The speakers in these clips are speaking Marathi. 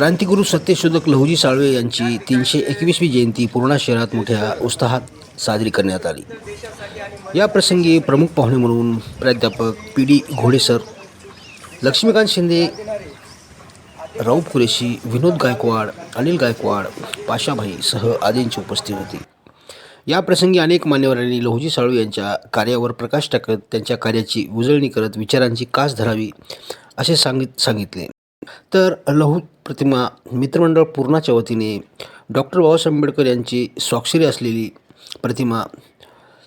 क्रांतिगुरू सत्यशोधक लहुजी साळवे यांची तीनशे एकवीसवी जयंती पूर्णा शहरात मोठ्या उत्साहात साजरी करण्यात आली. या प्रसंगी प्रमुख पाहुणे म्हणून प्राध्यापक पी डी घोडेसर लक्ष्मीकांत शिंदे राऊ कुरेशी विनोद गायकवाड अनिल गायकवाड पाशाभाई सह आदींची उपस्थित होती. या प्रसंगी अनेक मान्यवरांनी लहुजी साळवे यांच्या कार्यावर प्रकाश टाकत त्यांच्या कार्याची उजळणी करत विचारांची कास धरावी असे सांगित सांगितले. तर लहू प्रतिमा मित्रमंडळ पूर्णाच्या वतीने डॉक्टर बाबासाहेब आंबेडकर यांची स्वाक्षरी असलेली प्रतिमा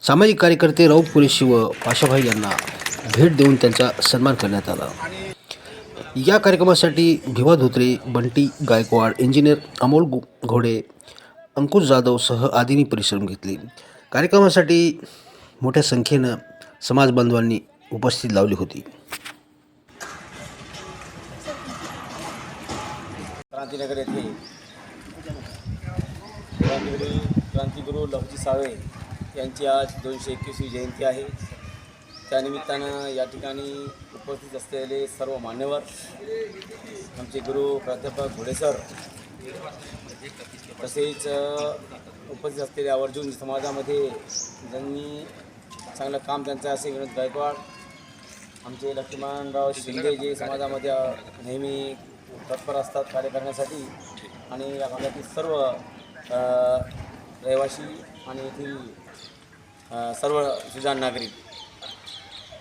सामाजिक कार्यकर्ते राऊत कुरेशी व पाशाभाई यांना भेट देऊन त्यांचा सन्मान करण्यात आला. या कार्यक्रमासाठी भिवा धोत्रे बंटी गायकवाड इंजिनियर अमोल घोडे अंकुश जाधवसह आदींनी परिश्रम घेतले. कार्यक्रमासाठी मोठ्या संख्येनं समाज बांधवांनी लावली होती. क्रांतीनगर येथे क्रांतिगुरू क्रांतिगुरू लवजी साळवे यांची आज दोनशे एकवीसवी जयंती आहे. त्यानिमित्तानं या ठिकाणी उपस्थित असलेले सर्व मान्यवर आमचे गुरु प्राध्यापक घोडेसर तसेच उपस्थित असलेले आवर्जून समाजामध्ये ज्यांनी चांगलं काम त्यांचं असे विनोद गायकवाड आमचे लक्ष्मणराव शिंदे जे समाजामध्ये नेहमी तत्पर असतात कार्य करण्यासाठी. आणि या भागातील सर्व रहिवासी आणि येथील सर्व सुजाण नागरिक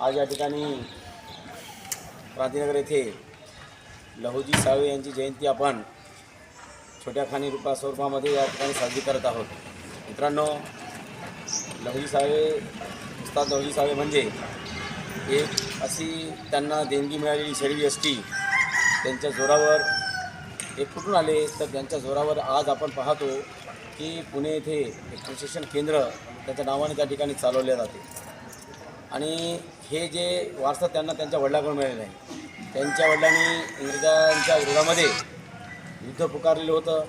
आज या ठिकाणी क्रांतीनगर येथे लहुजी साळवे यांची जयंती आपण छोट्या खानी रूपा स्वरूपामध्ये या ठिकाणी साजरी करत आहोत. मित्रांनो लहुजी साळवे उस्ताद लहुजी साळवे म्हणजे एक अशी त्यांना देणगी मिळालेली शरीर एसटी त्यांच्या जोरावर हे कुठून आले? तर त्यांच्या जोरावर आज आपण पाहतो की पुणे येथे एक प्रशिक्षण केंद्र त्याच्या नावाने त्या ठिकाणी चालवले जाते. आणि हे जे वारसा त्यांना त्यांच्या वडिलांकडून मिळालेलं आहे. त्यांच्या वडिलांनी इंग्रजांच्या विरोधामध्ये युद्ध पुकारलेलं होतं.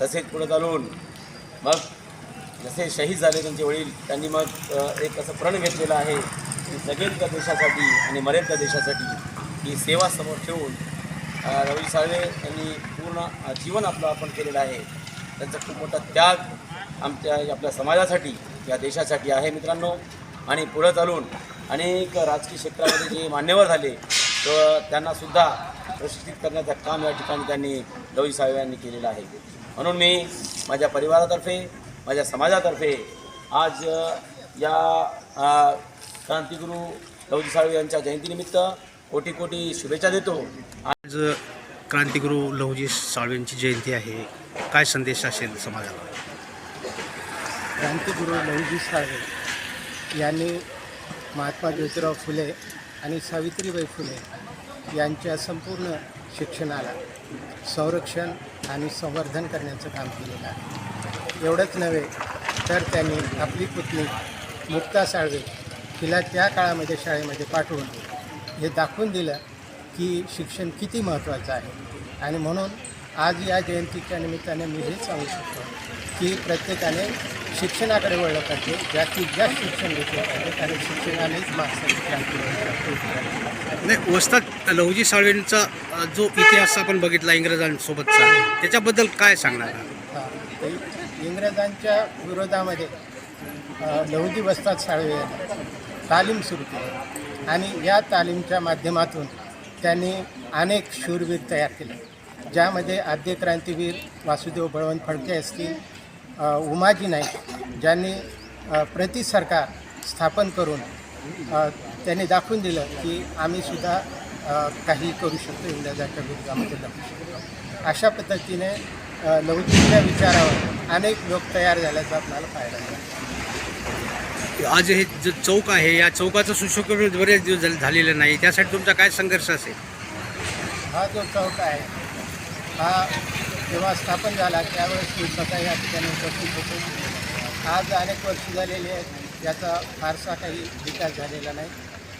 तसेच पुढे चालून मग जसे शहीद झाले त्यांचे वडील त्यांनी मग एक असं प्रण घेतलेलं आहे की जगेल त्या देशासाठी आणि मरेल त्या देशासाठी ही सेवा समोर ठेवून रवी साळवे यांनी पूर्ण जीवन आपलं अर्पण केलेलं आहे. त्यांचा खूप मोठा त्याग आमच्या आपल्या समाजासाठी या देशासाठी आहे मित्रांनो. आणि पुढं चालून अनेक राजकीय क्षेत्रामध्ये जे मान्यवर झाले तर त्यांनासुद्धा प्रशिक्षित करण्याचं काम या ठिकाणी त्यांनी रवी साहेब यांनी केलेलं आहे. म्हणून मी माझ्या परिवारातर्फे माझ्या समाजातर्फे आज या क्रांतिगुरू लवजी साळवे यांच्या जयंतीनिमित्त कोटी कोटी शुभेच्छा देतो. आज क्रांतिगुरू लहुजी साळवेंची जयंती आहे. काय संदेश असेल समाजाला? क्रांतिगुरू लहुजी साळवे यांनी महात्मा ज्योतिराव फुले आणि सावित्रीबाई फुले यांच्या संपूर्ण शिक्षणाला संरक्षण आणि संवर्धन करण्याचं काम केलेलं आहे. एवढंच नव्हे तर त्यांनी आपली पुतणी मुक्ता साळवे हिला त्या काळामध्ये शाळेमध्ये पाठवून हे दाखवून दिलं की शिक्षण किती महत्त्वाचं आहे. आणि म्हणून आज या जयंतीच्या निमित्ताने मी हेच सांगू शकतो की प्रत्येकाने शिक्षणाकडे वळलं पाहिजे जास्तीत जास्त शिक्षण घेतलं पाहिजे आणि शिक्षणानेच माणसाची क्रांती. नाही वस्ताद लहुजी साळवेंचा जो इतिहास आपण बघितला इंग्रजांसोबतचा त्याच्याबद्दल काय सांगणार? हा, इंग्रजांच्या विरोधामध्ये लहुजी वस्ताद साळवे तालीम सुरू केली. आणि या तालीमच्या माध्यमातून त्यांनी अनेक शूरवीर तयार केले. ज्यामध्ये आद्य क्रांतीवीर वासुदेव बळवंत फडके असतील उमाजी नाईक ज्यांनी प्रति सरकार स्थापन करून त्यांनी दाखवून दिलं की आम्हीसुद्धा काही करू शकतो इंग्रजांच्या विरोधामध्ये लढू शकतो. अशा पद्धतीने अ, लवचिकच्या विचारावर अनेक लोक तयार झाल्याचं आपल्याला पाहायला मिळालं. आज हे जो चौक आहे या चौकाचं सुशोभीकरण बरेच दिवस झाले- झालेलं नाही. त्यासाठी तुमचा काय संघर्ष असेल? हा जो चौक आहे हा जेव्हा स्थापन झाला त्यावेळेस मी स्वतः या ठिकाणी उपस्थित होतो. आज अनेक वर्ष झालेली आहेत याचा फारसा काही विकास झालेला नाही.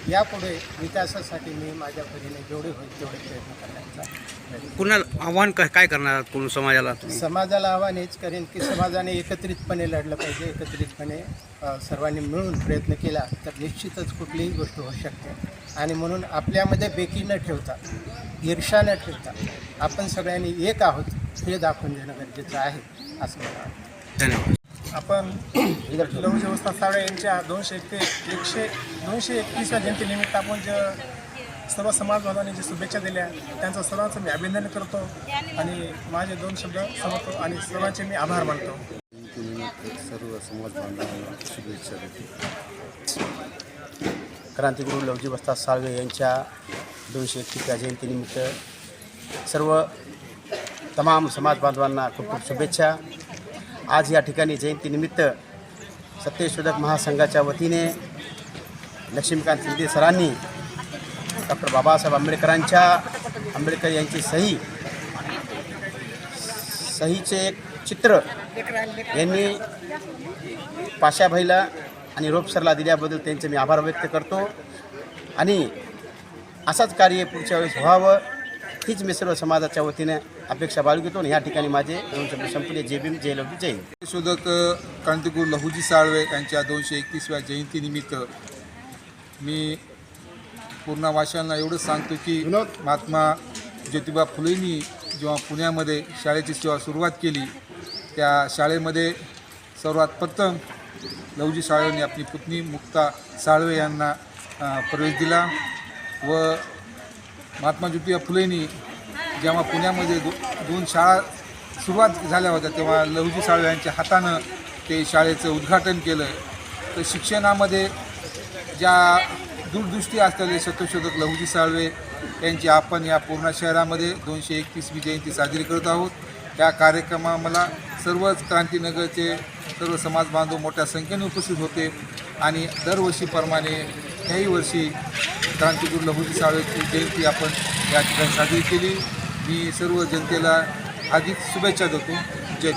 यापुढे विकासासाठी मी माझ्या परीने जेवढे होईल तेवढे प्रयत्न करण्याचा पुन्हा आव्हान काय काय करणार कोण समाजाला? समाजाला आव्हान हेच करेन की समाजाने एकत्रितपणे लढलं पाहिजे एकत्रितपणे सर्वांनी मिळून प्रयत्न केला तर निश्चितच कुठलीही गोष्ट होऊ शकते. आणि म्हणून आपल्यामध्ये बेकी न ठेवता ईर्षा न ठेवता आपण सगळ्यांनी एक आहोत हे दाखवून देणं गरजेचं आहे असं मला वाटतं. धन्यवाद. आपण लघु व्यवस्था साळे यांच्या दोनशे एक ते एकशे दोनशे एकवीसव्या जयंतीनिमित्त आपण जे सर्व समाज बांधवांनी जे शुभेच्छा दिल्या त्यांचं सर्वांचं मी अभिनंदन करतो आणि माझे दोन शब्द समजतो आणि सर्वांचे मी आभार मानतो. सर्व समाज बांधवांना शुभेच्छा देतो. क्रांतिगुरू लवजी वस्ताद साळवे यांच्या दोनशे एकतीसव्या जयंतीनिमित्त सर्व तमाम समाज बांधवांना खूप खूप शुभेच्छा. आज या ठिकाणी जयंतीनिमित्त सत्यशोधक महासंघाच्या वतीने लक्ष्मीकांत शिंदे सरांनी डॉक्टर बाबासाहेब आंबेडकरांच्या आंबेडकर यांची सही सहीचे एक चित्र यांनी पाशाभाईला आणि रोपसरला दिल्याबद्दल त्यांचे मी आभार व्यक्त करतो. आणि असाच कार्य पुढच्या वेळेस व्हावं. हीच मी सर्व समाजाच्या वतीने अपेक्षा बाळगतो आणि या ठिकाणी माझे दोन शब्द संपले जय भीम जय लवजी जय हिंद. शोधक क्रांतिगुरू लहुजी साळवे यांच्या दोनशे एकतीसव्या जयंतीनिमित्त मी पूर्ण भाषांना एवढंच सांगतो की महात्मा ज्योतिबा फुलेंनी जेव्हा पुण्यामध्ये शाळेची सेवा सुरुवात केली त्या शाळेमध्ये सर्वात प्रथम लहुजी साळवेंनी आपली पुतणी मुक्ता साळवे यांना प्रवेश दिला व महात्मा ज्योतिबा फुलेंनी जेव्हा पुण्यामध्ये दो दोन शाळा सुरुवात झाल्या होत्या तेव्हा लहुजी साळवे यांच्या हातानं ते शाळेचं उद्घाटन केलं. तर शिक्षणामध्ये ज्या दूरदृष्टी असलेले सत्यशोधक लहुजी साळवे यांची आपण या पूर्ण शहरामध्ये दोनशे एकतीसवी जयंती साजरी करत आहोत. त्या कार्यक्रमाला सर्वच क्रांतीनगरचे सर्व समाज बांधव मोठ्या संख्येने उपस्थित होते आणि दरवर्षीप्रमाणे ह्याही वर्षी क्रांतिगुरू लघुजी साळवेची जयंती आपण या ठिकाणी साजरी केली. मी सर्व जनतेला अधिक शुभेच्छा देतो. जय